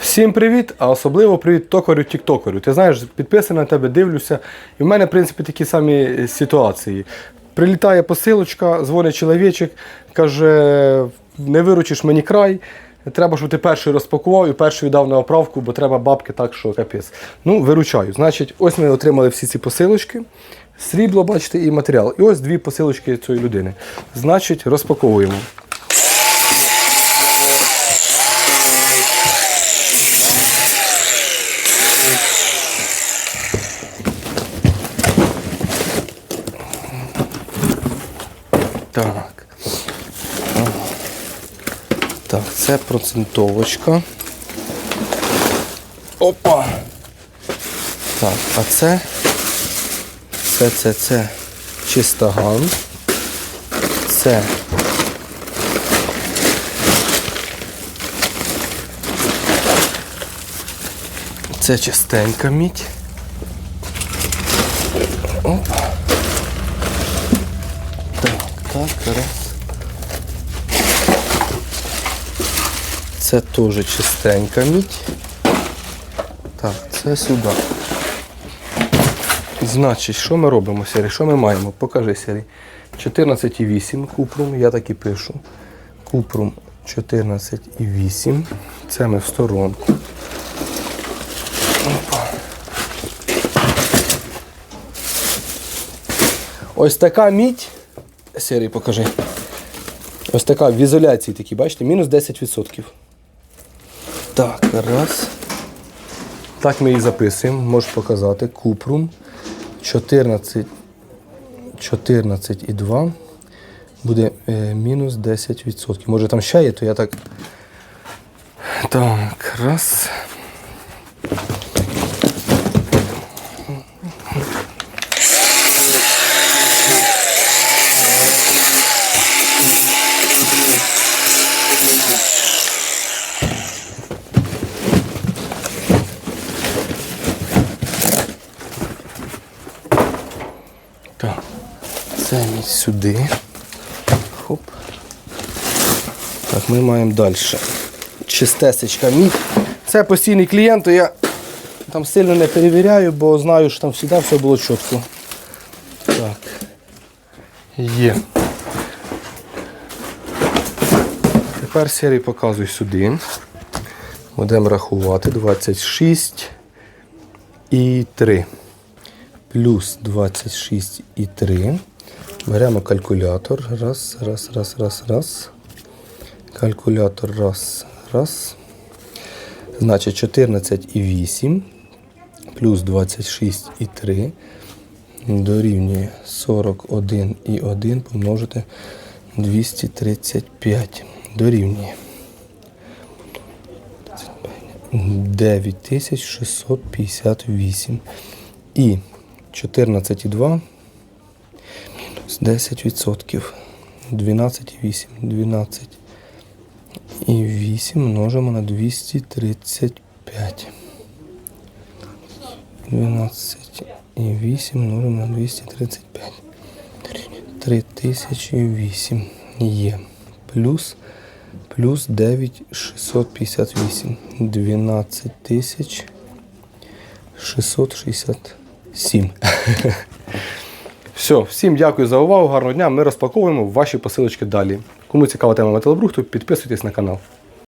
Всім привіт, а особливо привіт токарю тіктокерю. Ти знаєш, підписаний на тебе, дивлюся. І в мене, в принципі, такі самі ситуації. Прилітає посилочка, дзвонить чоловічок, каже: не виручиш мені край. Треба, щоб ти перший розпакував і перший віддав на оправку, бо треба бабки так, що капець. Ну, виручаю. Значить, ось ми отримали всі ці посилочки. Срібло, бачите, і матеріал. І ось дві посилочки цієї людини. Значить, розпаковуємо. Так. Так, це процентовочка. Опа. Так, а це. Це, це, це чистоган. Це. Це чистенька мідь. Так, раз. Це теж чистенька мідь. Так, це сюди. Значить, що ми робимо, Сірі? Що ми маємо? Покажи, Сірі. 14,8 купрум, я так і пишу. Купрум 14,8. Це ми в сторонку. Опа. Ось така мідь. Сірі, покажи. Ось така в ізоляції такі, бачите, мінус 10%. Так, раз. Так ми її записуємо, можу показати. Купрум 14, 14,2 буде е, мінус 10%. Може там ще є, то я так. Так, раз. Так, це мій сюди. Хоп. Так, ми маємо далі. Чистесечка мій. Це постійний клієнт, то я там сильно не перевіряю, бо знаю, що там завжди все було чітко. Так. Є. Тепер серії показую сюди. Будемо рахувати 26 і 3 плюс 26,3. Беремо калькулятор. Раз, раз, раз, раз, раз. Калькулятор раз, раз. Значить 14,8 плюс 26,3 дорівнює 41,1 помножити 235. Дорівнює 9658. І 14,2 мінус 10%. 12,8. 12 і 8 множимо на 235. 12 і 8 множимо на 235. 3008 є. Плюс, плюс 9658. 12 667. Все, всім дякую за увагу, гарного дня. Ми розпаковуємо ваші посилочки далі. Кому цікава тема металобрухту, підписуйтесь на канал.